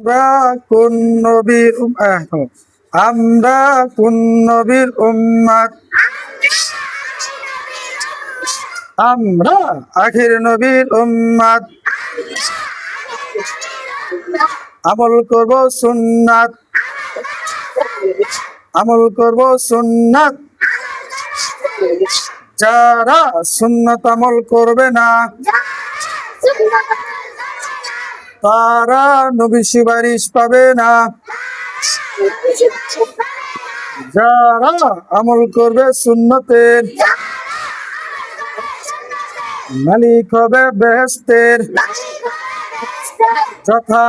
আমরা কোন নবীর আহ, আমরা কোন নবীর উম্মাত আমরা আখির নবীর উম্মাত আমল করব সুন্নাত। আমল করব সুন্নাত। যারা সুন্নাত আমল করবে না তারা নবী সুপারিশ পাবে না। যারা আমল করবে সুন্নতের, মালিক হবে বেহেস্তের যথা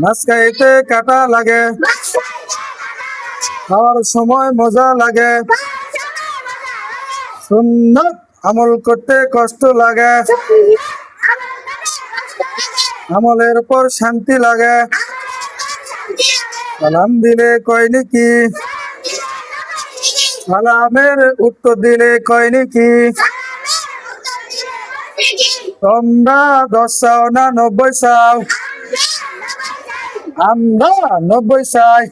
মাছ খাইতে কাটা লাগে, খাওয়ার সময় মজা লাগে। সুন্নত আমল করতে কষ্ট লাগে। আমলের পর শান্তি লাগে। সালাম দিলে কয় নাকি? সালামের উত্তর দিলে কয় নাকি? তোমরা দশ চাও না নব্বই চাও? আমরা নব্বই চাই।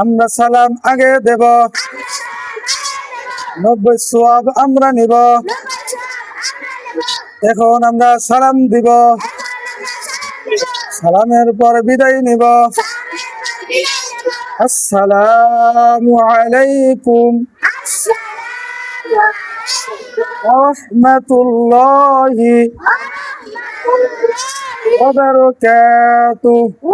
আমরা সালাম আগে দেব। নব্বই সোয়াব আমরা নিব। এখন আমরা সালাম দিব। সালামের পর বিদায় নিব। আসসালামু আলাইকুম। রহমতুল্লাহি ওয়া বারাকাতুহু।